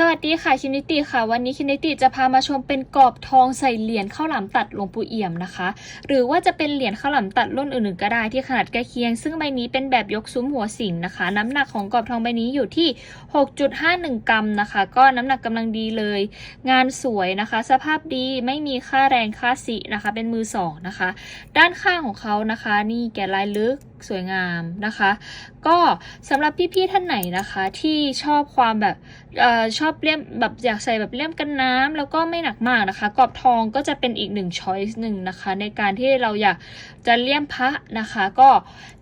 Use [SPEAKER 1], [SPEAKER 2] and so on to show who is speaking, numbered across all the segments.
[SPEAKER 1] สวัสดีค่ะคินิติค่ะ วันนี้คินิติจะพามาชมเป็นกรอบทองใส่เหรียญข้าวหลามตัดหลวงปู่เอี่ยมนะคะ หรือว่าจะเป็นเหรียญข้าวหลามตัดรุ่นอื่นๆก็ได้ที่ขนาดใกล้เคียง ซึ่งใบนี้เป็นแบบยกซุ้มหัวสิงนะคะ น้ำหนักของกรอบทองใบนี้อยู่ที่ 6.51 กรัมนะคะ ก็น้ำหนักกำลังดีเลย งานสวยนะคะ สภาพดีไม่มีค่าแรงค่าสินะคะ เป็นมือสองนะคะ ด้านข้างของเขานะคะ นี่แกะลายลึกสวยงามนะคะ ก็สำหรับพี่ๆท่านไหนนะคะ ที่ชอบความแบบเออชอบเลี่ยมแบบอยากใส่แบบเลี่ยมกันน้ำแล้วก็ไม่หนักมากนะคะ กรอบทองก็จะเป็นอีกหนึ่งช้อยส์หนึ่งนะคะ ในการที่เราอยากจะเลี่ยมพระนะคะ ก็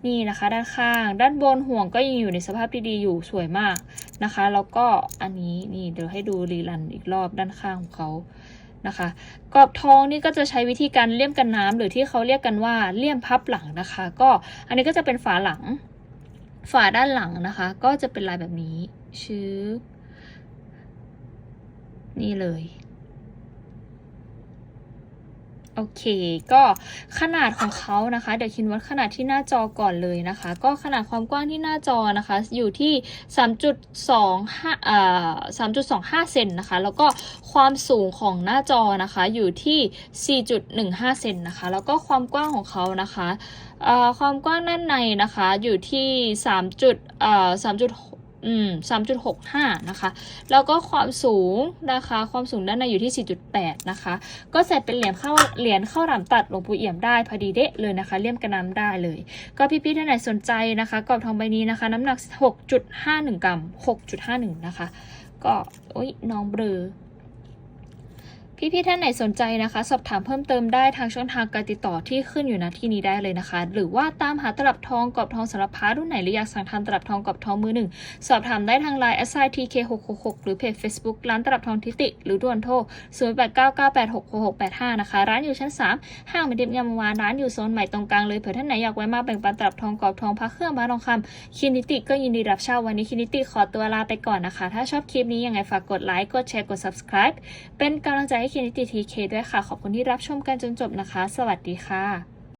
[SPEAKER 1] นี่นะคะด้านข้าง ด้านบนห่วงก็ยังอยู่ในสภาพที่ดีอยู่สวยมากนะคะ แล้วก็อันนี้นี่เดี๋ยวให้ดูรีลันอีกรอบด้านข้างของเขานะคะกรอบทองนี่ก็จะใช้วิธีการเลี่ยมกันน้ำหรือที่เขาเรียกกันว่าเลี่ยมพับหลังนะคะ ก็อันนี้ก็จะเป็นฝาหลัง ฝาด้านหลังนะคะ ก็จะเป็นลายแบบนี้ชื้อ นี่เลยโอเค ก็ขนาดของเขานะคะ เดี๋ยวคินวัดขนาดที่หน้าจอก่อนเลยนะคะ ก็ขนาดความกว้างที่หน้าจอนะคะ อยู่ที่ 3.25อ่า3.25 เซนนะคะ แล้วก็ความสูงของหน้าจอนะคะ อยู่ที่ 4.15 เซนนะคะ แล้วก็ความกว้างของเขานะคะเอ่อความกว้างด้านในนะคะ อยู่ที่3จุดเอ่อ 3จุดอืม3.65นะคะ แล้วก็ความสูงนะคะ ความสูงด้านในอยู่ที่4.8นะคะ ก็เสร็จเป็นเหรียญเข้าเหรียญเข้าหลามตัดหลวงปู่เอี่ยมได้พอดีเดะเลยนะคะ เลี่ยมกระน้ำได้เลย ก็พี่ๆท่านไหนสนใจนะคะกรอบทองใบนี้นะคะ น้ำหนัก6.51กรัม6.51นะคะ ก็โอ๊ยน้องเบลอ พี่ๆท่านไหนสนใจนะคะ สอบถามเพิ่มเติมได้ทางช่องทางการติดต่อที่ขึ้นอยู่ณที่นี้ได้เลยนะคะ หรือว่าตามหาตลับทองกรอบทองสารพัดรุ่นไหนหรืออยากสั่งทำตลับทองกรอบทองมือหนึ่งสอบถามได้ทางไลน์ s i t k 6 6 6หรือเพจ Facebook ร้านตลับทองทิติ หรือด่วนโทร0 8 9 9 8 6 6 6 8 5นะคะร้านอยู่ชั้น 3 ห้างมือนเดิมยามวานร้านอยู่โซนใหม่ตรงกลางเลยเผื่อท่านไหนอยากแวะมาแบ่งปันตลับทองกรอบทองพระเครื่องบ้าทองคำคินิติก็ยินดีรับเช่าวันนี้คินิติขอตัวลาไปก่อนนะคะ ถ้าชอบคลิปนี้ยังไงฝากกดไลค์กดแชร์กด subscribe เป็นกำลังใจคินิติทีเคด้วยค่ะ ขอบคุณที่รับชมกันจนจบนะคะ สวัสดีค่ะ